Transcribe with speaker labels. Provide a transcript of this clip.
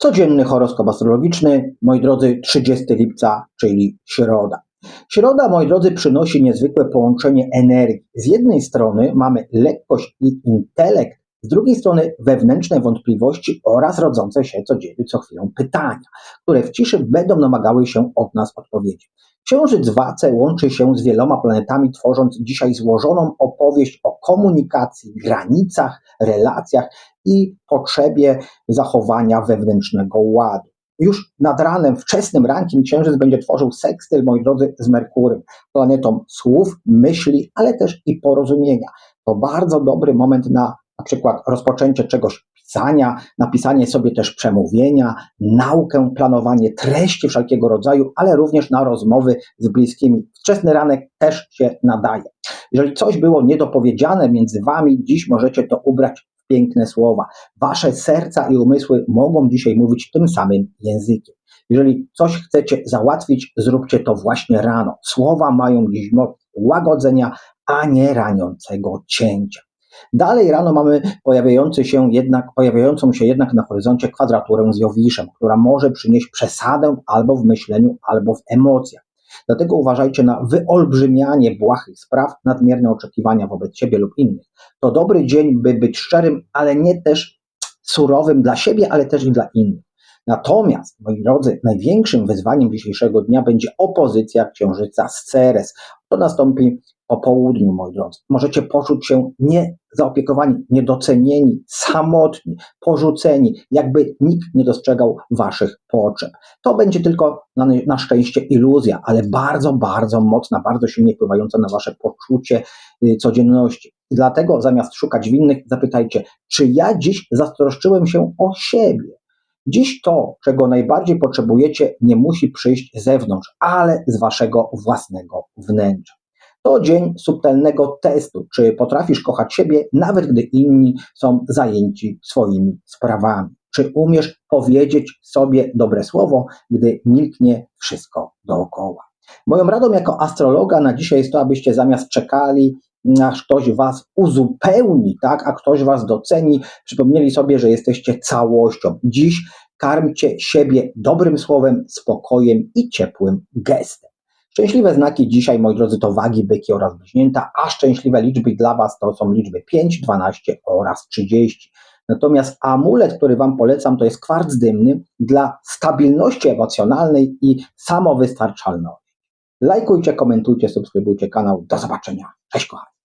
Speaker 1: Codzienny horoskop astrologiczny, moi drodzy, 30 lipca, czyli środa. Środa, moi drodzy, przynosi niezwykłe połączenie energii. Z jednej strony mamy lekkość i intelekt, z drugiej strony wewnętrzne wątpliwości oraz rodzące się codziennie co chwilę pytania, które w ciszy będą namagały się od nas odpowiedzi. Księżyc Wace łączy się z wieloma planetami, tworząc dzisiaj złożoną opowieść o komunikacji, granicach, relacjach i potrzebie zachowania wewnętrznego ładu. Już nad ranem, wczesnym rankiem księżyc będzie tworzył sekstyl, moi drodzy, z Merkurem, planetą słów, myśli, ale też i porozumienia. To bardzo dobry moment na na przykład rozpoczęcie czegoś pisania, napisanie sobie też przemówienia, naukę, planowanie treści wszelkiego rodzaju, ale również na rozmowy z bliskimi. Wczesny ranek też się nadaje. Jeżeli coś było niedopowiedziane między wami, dziś możecie to ubrać w piękne słowa. Wasze serca i umysły mogą dzisiaj mówić tym samym językiem. Jeżeli coś chcecie załatwić, zróbcie to właśnie rano. Słowa mają dziś moc łagodzenia, a nie raniącego cięcia. Dalej rano mamy pojawiający się jednak, pojawiającą się jednak na horyzoncie kwadraturę z Jowiszem, która może przynieść przesadę albo w myśleniu, albo w emocjach. Dlatego uważajcie na wyolbrzymianie błahych spraw, nadmierne oczekiwania wobec siebie lub innych. To dobry dzień, by być szczerym, ale nie też surowym dla siebie, ale też i dla innych. Natomiast, moi drodzy, największym wyzwaniem dzisiejszego dnia będzie opozycja księżyca z Ceres. To nastąpi po południu, moi drodzy. Możecie poczuć się niezaopiekowani, niedocenieni, samotni, porzuceni, jakby nikt nie dostrzegał waszych potrzeb. To będzie tylko na, na szczęście iluzja, ale bardzo, bardzo mocna, bardzo silnie wpływająca na wasze poczucie y, codzienności. I dlatego zamiast szukać winnych, zapytajcie, czy ja dziś zastroszczyłem się o siebie? Dziś to, czego najbardziej potrzebujecie, nie musi przyjść z zewnątrz, ale z waszego własnego wnętrza. To dzień subtelnego testu, czy potrafisz kochać siebie, nawet gdy inni są zajęci swoimi sprawami. Czy umiesz powiedzieć sobie dobre słowo, gdy milknie wszystko dookoła. Moją radą jako astrologa na dzisiaj jest to, abyście zamiast czekali, aż ktoś was uzupełni, tak, a ktoś was doceni, przypomnieli sobie, że jesteście całością. Dziś karmcie siebie dobrym słowem, spokojem i ciepłym gestem. Szczęśliwe znaki dzisiaj, moi drodzy, to wagi, byki oraz bliźnięta, a szczęśliwe liczby dla Was to są liczby 5, 12 oraz 30. Natomiast amulet, który Wam polecam, to jest kwarc dymny dla stabilności emocjonalnej i samowystarczalności. Lajkujcie, komentujcie, subskrybujcie kanał. Do zobaczenia. Cześć kochani.